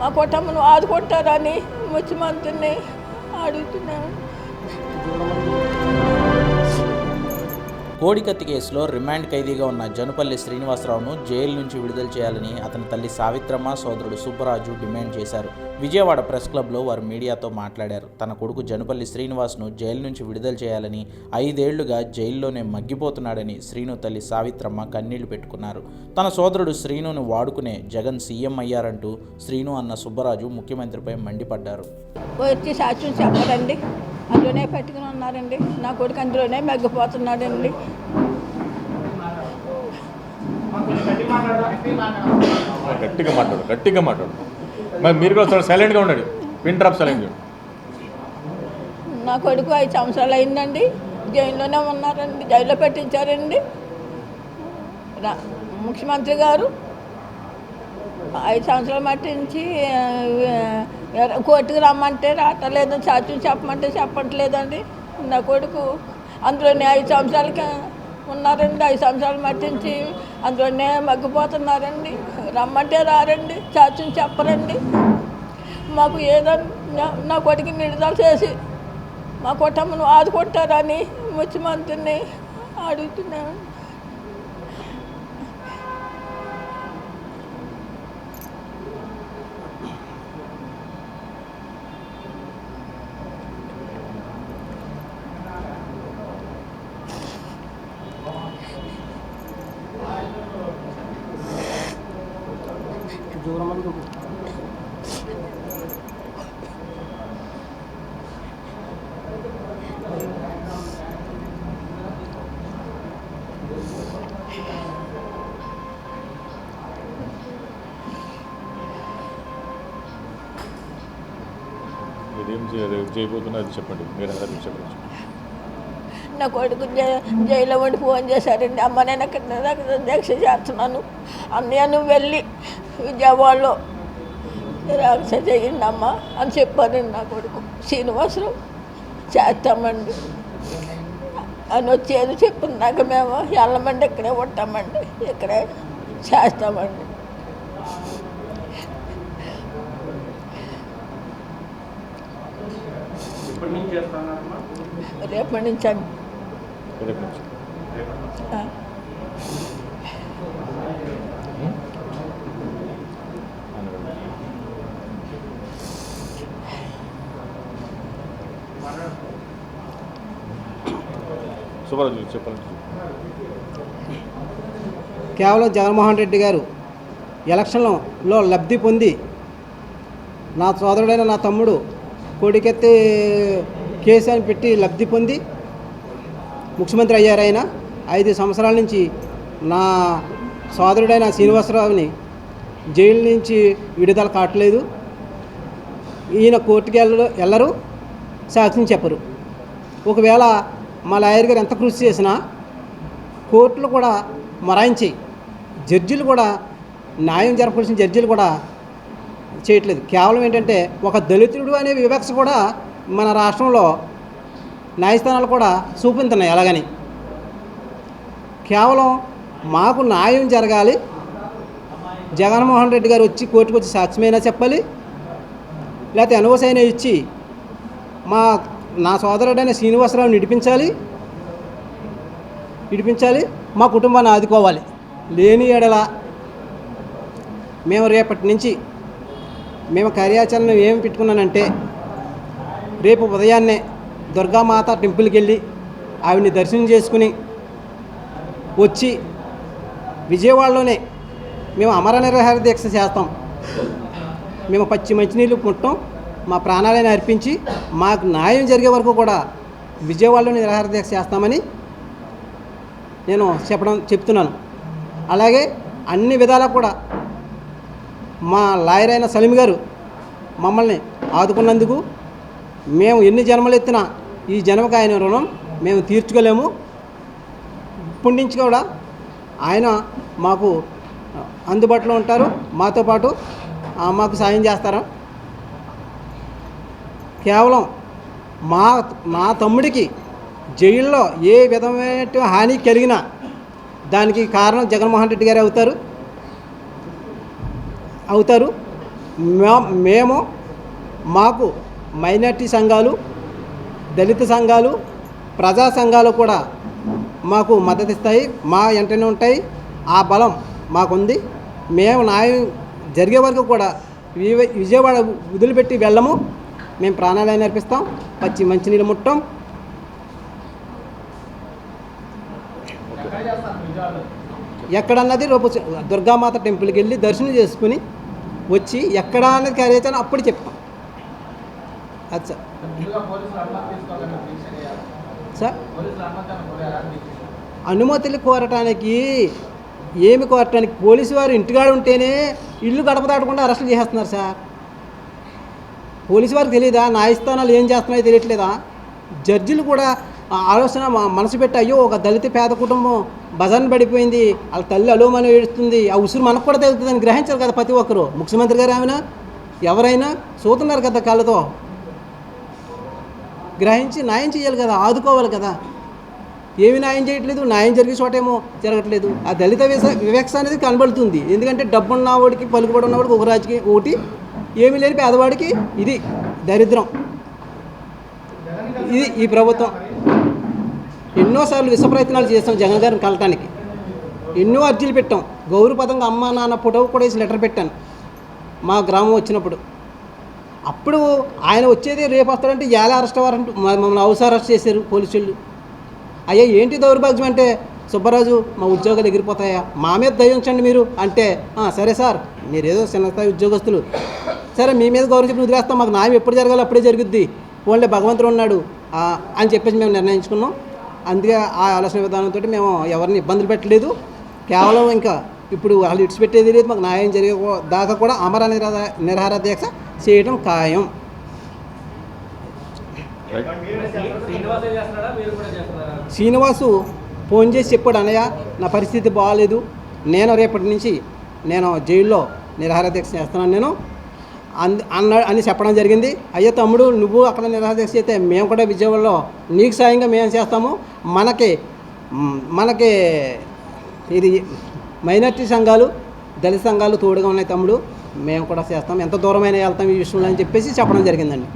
మా కుటుంబం ఆదుకుంటారని ముఖ్యమంత్రిని అడుగుతున్నాను. కోడికత్తి కేసులో రిమాండ్ ఖైదీగా ఉన్న జనుపల్లి శ్రీనివాసరావును జైలు నుంచి విడుదల చేయాలని అతని తల్లి సావిత్రమ్మ సోదరుడు సుబ్బరాజు డిమాండ్ చేశారు. విజయవాడ ప్రెస్ క్లబ్లో వారు మీడియాతో మాట్లాడారు. తన కొడుకు జనుపల్లి శ్రీనివాస్ను జైలు నుంచి విడుదల చేయాలని ఐదేళ్ళుగా జైల్లోనే మగ్గిపోతున్నాడని శ్రీను తల్లి సావిత్రమ్మ కన్నీళ్ళు పెట్టుకున్నారు. తన సోదరుడు శ్రీనును వాడుకునే జగన్ సీఎం అయ్యారంటూ శ్రీను అన్న సుబ్బరాజు ముఖ్యమంత్రిపై మండిపడ్డారు. వచ్చి సాక్ష్యం అందులోనే పెట్టుకుని ఉన్నారండి. నా కొడుకు అందులోనే మగ్గిపోతున్నాడండి. గట్టిగా మాట్లాడు గట్టిగా మాట్లాడు. మరి మీరు కూడా సైలెంట్గా ఉండండి. డ్రాప్ సైలెంట్ నా కొడుకు ఐదు సంవత్సరాలు అయిందండి. జైల్లోనే ఉన్నారండి జైల్లో పెట్టించారండి. రా- ముఖ్యమంత్రి గారు ఐదు సంవత్సరాలు మట్టించి నుంచి కోర్టుకు రమ్మంటే రావట్లేదు. సాక్ష్యం చెప్పమంటే చెప్పట్లేదండి. నా కొడుకు అందులోనే ఐదు సంవత్సరాలకి ఉన్నారండి. ఐదు సంవత్సరాలు మట్టించి అందులోనే మగ్గిపోతున్నారండి. రమ్మంటే రారండి. సాక్ష్యం చెప్పరండి. మాకు ఏదో నా కొడుకు నిడుదల చేసి మా కుటుంబం ఆదుకుంటారని ముఖ్యమంత్రిని అడుగుతున్నాను మీరేం చేయబోతున్నా అది చెప్పండి. మీరు అందరికీ చెప్పండి. నా కొడుకు జై- జైల్లో ఉండి ఫోన్ చేశారండి అమ్మ నేను అక్కడ నిరాకరణ దీక్ష చేస్తున్నాను. అన్నయ్య నువ్వు వెళ్ళి విజయవాడలో దీక్ష చేయండి అమ్మ అని చెప్పారండి నా కొడుకు. శ్రీనివాసరావు చేస్తామండి. అని వచ్చేది చెప్పినాక మేము వెళ్ళమండి ఇక్కడే ఉంటామండి. ఇక్కడే చేస్తామండి. రేపటి నుంచి. సుబ్బారాజు చెప్పండి. కేవలం జగన్మోహన్ రెడ్డి గారు ఎలక్షన్లో లబ్ధి పొంది నా సోదరుడైన నా తమ్ముడు కోడికెత్తి కేసు అని పెట్టి లబ్ధి పొంది ముఖ్యమంత్రి అయ్యారు ఆయన ఐదు సంవత్సరాల నుంచి నా సోదరుడైన శ్రీనివాసరావుని జైలు నుంచి విడుదల కావట్లేదు. ఈయన కోర్టుకి వెళ్ళరు వెళ్ళరు సాక్ష్యం చెప్పరు. ఒకవేళ మా లాయర్ గారు ఎంత కృషి చేసినా కోర్టులు కూడా మరాయించి జడ్జిలు కూడా న్యాయం జరపాల్సిన జడ్జిలు కూడా చేయట్లేదు. కేవలం ఏంటంటే ఒక దళితుడు అనే వివక్ష కూడా మన రాష్ట్రంలో న్యాయస్థానాలు కూడా చూపించున్నాయి ఎలాగని. కేవలం మాకు న్యాయం జరగాలి. జగన్మోహన్ రెడ్డి గారు వచ్చి కోర్టుకు వచ్చి సాక్ష్యమైనా చెప్పాలి. లేకపోతే ఎన్ఓసి అయినా ఇచ్చి మా నా సోదరుడైన శ్రీనివాసరావుని విడిపించాలి విడిపించాలి మా కుటుంబాన్ని ఆదుకోవాలి. లేని ఎడల మేము రేపటి నుంచి మేము కార్యాచరణ ఏమి పెట్టుకున్నానంటే రేపు ఉదయాన్నే దుర్గామాత టెంపుల్కి వెళ్ళి ఆవిడ్ని దర్శనం చేసుకుని వచ్చి విజయవాడలోనే మేము అమర నిర్వహార దీక్ష చేస్తాం. మేము పచ్చి మంచినీళ్ళు పుట్టం మా ప్రాణాలను అర్పించి మాకు న్యాయం జరిగే వరకు కూడా విజయవాడలో నిరాహార దీక్ష చేస్తామని నేను చెప్పడం చెప్తున్నాను. అలాగే అన్ని విధాలా కూడా మా లాయర్ అయిన సలీం గారు మమ్మల్ని ఆదుకున్నందుకు మేము ఎన్ని జన్మలు ఎత్తినా ఈ జన్మకు ఆయన రుణం మేము తీర్చుకోలేము. ఇప్పటి నుంచి కూడా ఆయన మాకు అందుబాటులో ఉంటారు. మాతో పాటు మాకు సాయం చేస్తారు. కేవలం మా నా తమ్ముడికి జైల్లో ఏ విధమైన హాని కలిగినా దానికి కారణం జగన్మోహన్ రెడ్డి గారు అవుతారు. అవుతారు. మేము మాకు మైనార్టీ సంఘాలు దళిత సంఘాలు ప్రజా సంఘాలు కూడా మాకు మద్దతు ఇస్తాయి మా వెంటనే ఉంటాయి. ఆ బలం మాకుంది. మేము న్యాయం జరిగే వరకు కూడా విజయవాడ వదిలిపెట్టి వెళ్ళము. మేము ప్రాణాలయం నేర్పిస్తాం పచ్చి మంచినీళ్ళు ముట్టం. ఎక్కడన్నది రేపు దుర్గామాత టెంపుల్కి వెళ్ళి దర్శనం చేసుకుని వచ్చి ఎక్కడ అన్నది కార్యాచరణ అప్పుడు చెప్తాం అది సార్ సార్ అనుమతులు కోరటానికి ఏమి కోరటానికి పోలీసు వారు ఇంటికాడ ఉంటేనే ఇల్లు గడప దాటకుండా అరెస్టులు చేసేస్తున్నారు సార్ పోలీసు వారికి తెలియదా న్యాయస్థానాలు ఏం చేస్తున్నాయో తెలియట్లేదా? జడ్జిలు కూడా ఆలోచన మనసు పెట్టి అయ్యో ఒక దళిత పేద కుటుంబం భజన పడిపోయింది వాళ్ళ తల్లి అలోమని ఏడుస్తుంది ఆ ఉసురు మనకు కూడా తెలుగుతుందని గ్రహించారు కదా ప్రతి ఒక్కరు. ముఖ్యమంత్రి గారు ఆమెనా ఎవరైనా? చూస్తున్నారు కదా కళ్ళతో. గ్రహించి న్యాయం చేయాలి కదా ఆదుకోవాలి కదా. ఏమి న్యాయం చేయట్లేదు న్యాయం జరిగే చోటేమో జరగట్లేదు. ఆ దళిత వివక్ష వివక్ష అనేది కనబడుతుంది. ఎందుకంటే డబ్బున్న వాడికి పలుకుబడి ఉన్నవాడికి ఒక రాజకీయ ఒకటి ఏమీ లేని పేదవాడికి ఇది దరిద్రం. ఇది ఈ ప్రభుత్వం. ఎన్నోసార్లు విష ప్రయత్నాలు చేస్తాం జగన్ గారిని కలటానికి. ఎన్నో అర్జీలు పెట్టాం. గౌరవపదంగా అమ్మ నాన్న ఫోటో కూడా వేసి లెటర్ పెట్టాను. మా గ్రామం వచ్చినప్పుడు. అప్పుడు ఆయన వచ్చేది రేపు వస్తాడంటే ఎలా అరెస్ట్ అవ్వారంటూ మమ్మల్ని హౌస్ అరెస్ట్ చేశారు పోలీసులు. అయ్యా ఏంటి దౌర్భాగ్యం అంటే? సుబ్బరాజు మా ఉద్యోగాలు ఎగిరిపోతాయా? మా మీద దయించండి మీరు అంటే సరే సార్. మీరేదో చిన్న స్థాయి ఉద్యోగస్తులు. సరే మీ మీద గౌరవం చెప్పి వదిలేస్తాం. మాకు న్యాయం ఎప్పుడు జరగాలి అప్పుడే జరుగుద్ది. ఓన్లీ భగవంతుడు ఉన్నాడు అని చెప్పేసి మేము నిర్ణయించుకున్నాం. అందుకే ఆ ఆలోచన విధానంతో మేము ఎవరిని ఇబ్బందులు పెట్టలేదు. కేవలం ఇంకా ఇప్పుడు వాళ్ళు ఇడిచిపెట్టేది లేదు మాకు న్యాయం జరిగే దాకా కూడా అమర నిరాధ నిరహార దీక్ష చేయడం ఖాయం. శ్రీనివాసు ఫోన్ చేసి చెప్పాడు అన్నయ్య నా పరిస్థితి బాగాలేదు నేను రేపటి నుంచి నేను జైల్లో నిరాహార దీక్ష చేస్తున్నాను నేను. అన్న అని చెప్పడం జరిగింది. అయ్యో తమ్ముడు నువ్వు అక్కడ నిరాహార చేస్తే మేము కూడా విజయవాడలో నీకు సాయంగా మేము చేస్తాము? మనకి మనకి ఇది మైనార్టీ సంఘాలు దళిత సంఘాలు తోడుగా ఉన్నాయి తమ్ముడు. మేము కూడా చేస్తాం. ఎంత దూరమైన వెళ్తాం ఈ విషయంలో అని చెప్పేసి చెప్పడం జరిగిందండి.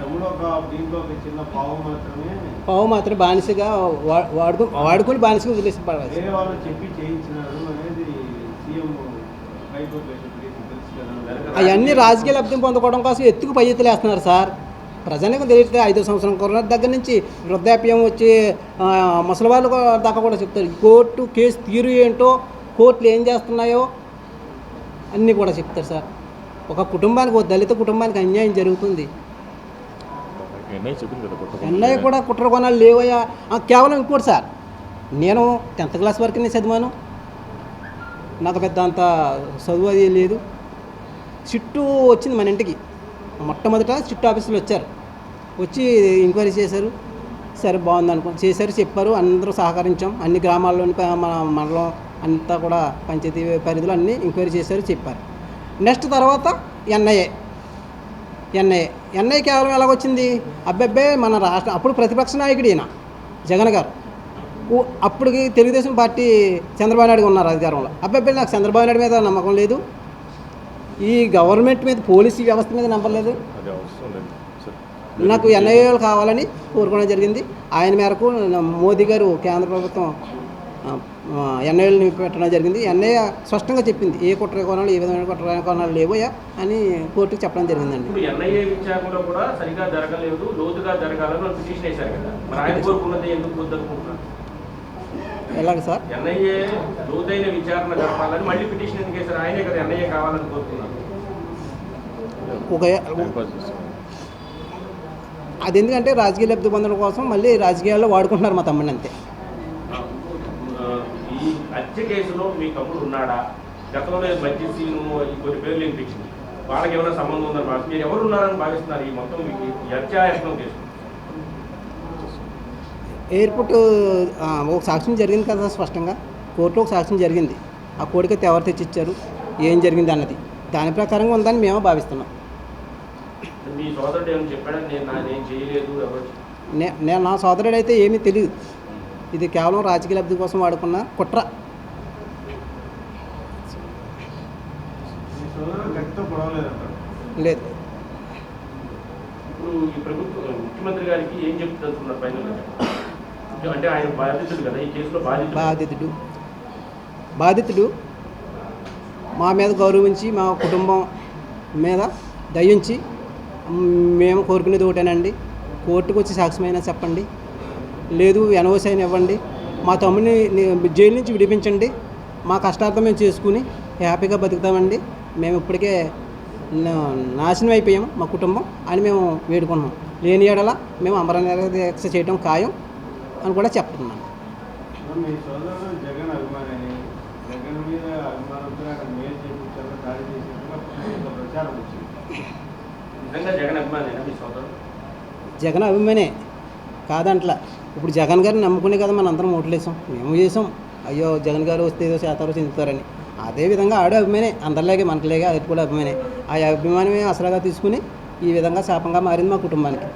తమ్ముడు ఒక దీంట్లో ఒక చిన్న పావు మాత్రమే పావు మాత్రం బానిసగా వాడుకు వాడుకొని బానిసగా వదిలేసి పడవచ్చు అవన్నీ రాజకీయ లబ్ధి పొందుకోవడం కోసం ఎత్తుకు పై ఎత్తులు వేస్తున్నారు సార్. ప్రజలకు తెలియట్లే ఐదో సంవత్సరం కరోనా దగ్గర నుంచి వృద్ధాప్యం వచ్చి ముసలి వాళ్ళు దాకా కూడా చెప్తారు. కోర్టు కేసు తీరు ఏంటో కోర్టులు ఏం చేస్తున్నాయో అన్నీ కూడా చెప్తారు సార్. ఒక కుటుంబానికి ఒక దళిత కుటుంబానికి అన్యాయం జరుగుతుంది. ఎన్ఐ చెప్పింది కదా కూడా కుట్ర కొనాలు లేవయ్యా. కేవలం ఇంకోటి సార్. నేను టెన్త్ క్లాస్ వరకు నేను చదివాను. నాకు పెద్ద అంత చదువు అది లేదు. చిట్టు వచ్చింది మన ఇంటికి. మొట్టమొదట చిట్టు ఆఫీసులో వచ్చారు. వచ్చి ఎంక్వైరీ చేశారు. సరే బాగుంది అనుకో చేశారు చెప్పారు. అందరూ సహకరించాం. అన్ని గ్రామాల్లోని మన మండలం అంతా కూడా పంచాయతీ పరిధిలో అన్నీ ఎంక్వైరీ చేశారు చెప్పారు. నెక్స్ట్ తర్వాత ఎన్ఐఏ. ఎన్ఐఏ ఎన్ఐ కేవలం ఎలాగొచ్చింది? అబ్బబ్బే మన రాష్ట్ర అప్పుడు ప్రతిపక్ష నాయకుడు ఈయన జగన్ గారు. అప్పటికి తెలుగుదేశం పార్టీ చంద్రబాబు నాయుడు ఉన్నారు అధికారంలో. అబ్బాయి నాకు చంద్రబాబు నాయుడు మీద నమ్మకం లేదు. ఈ గవర్నమెంట్ మీద పోలీసు వ్యవస్థ మీద నమ్మకం లేదు. నాకు ఎన్ఐఏలు కావాలని కోరుకోవడం జరిగింది. ఆయన మేరకు మోదీ గారు కేంద్ర ప్రభుత్వం ఎన్ఐఏలను పెట్టడం జరిగింది. ఎన్ఐఏ స్పష్టంగా చెప్పింది ఏ కుట్ర కోణాలు ఏ విధమైన కుట్ర కోణాలు లేవోయా అని కోర్టుకు చెప్పడం జరిగిందండి. ఎన్ఐఏ విచారణలో కూడా సరిగా జరగలేదు లోతుగా జరగాలని పిటిషన్ వేశారు కదా. మరి ఆయన కోరుకున్నది ఎందుకు వద్దనుకుంటున్నారు? ఎలాగ సార్? ఎన్ఐఏ లోతైన విచారణ జరపాలని మళ్ళీ పిటిషన్ ఎందుకు వేశారు? ఆయనే కదా ఎన్ఐఏ కావాలని కోరుతున్నారు ఒక. అది ఎందుకంటే రాజకీయ లబ్ధి పొందడం కోసం మళ్ళీ రాజకీయాల్లో వాడుకుంటున్నారు మా తమ్ముడిని అంతే. హత్య కేసులో మీ తమ్ముడు ఉన్నాడా? గతంలో మధ్య సీను కొన్ని పేర్లు వినిపించింది. వాళ్ళకి ఏమైనా సంబంధం ఉందని భావిస్తారు మీరు ఎవరు ఉన్నారని భావిస్తున్నారు ఈ మొత్తం మీకు ఈ హత్యాయత్నం కేసు ఎయిర్పోర్ట్ ఒక సాక్ష్యం జరిగింది కదా స్పష్టంగా. కోర్టులో ఒక సాక్ష్యం జరిగింది. ఆ కోడికైతే ఎవరు తెచ్చిచ్చారు? ఏం జరిగింది అన్నది. దాని ప్రకారంగా ఉందని మేము భావిస్తున్నాం. మీ సోదరుడు ఏమైనా చెప్పాడా? నేను నా- నేను చేయలేదు ఎవరు నే నేను నా సోదరుడు అయితే ఏమీ తెలియదు ఇది కేవలం రాజకీయ లబ్ధి కోసం వాడుకున్న కుట్ర. లేదు. ముఖ్యమంత్రి గారికి ఏం అంటే ఆయన బాధితుడు కదా ఈ కేసులో బాధితుడు. బాధితుడు. మా మీద గౌరవించి మా కుటుంబం మీద దయించి మేము కోరుకునేది ఒకటేనండి. కోర్టుకు వచ్చి సాక్ష్యమైనా చెప్పండి. లేదు ఎనవోసి అయినా ఇవ్వండి. మా తమ్ముడిని ని- జైలు నుంచి విడిపించండి. మా కష్టార్థం మేము చేసుకుని హ్యాపీగా బతుకుతామండి. మేము ఇప్పటికే నాశనం అయిపోయాం మా కుటుంబం అని మేము వేడుకున్నాం. లేని ఏడల మేము అమర దీక్ష చేయడం ఖాయం అని కూడా చెప్తున్నాను. జగన్ అభిమాని కాదంట్లా. ఇప్పుడు జగన్ గారిని నమ్ముకునే కదా మనం అందరం ఓట్లేసాం మేము చేసాం. అయ్యో జగన్ గారు వస్తే ఏదో చేతారో చెందుతారని. అదే విధంగా ఆడే అభిమానే అందరిలాగే మనకులేగా అది కూడా అభిమానే. ఆ అభిమానమే అసలుగా తీసుకుని ఈ విధంగా శాపంగా మారింది మా కుటుంబానికి.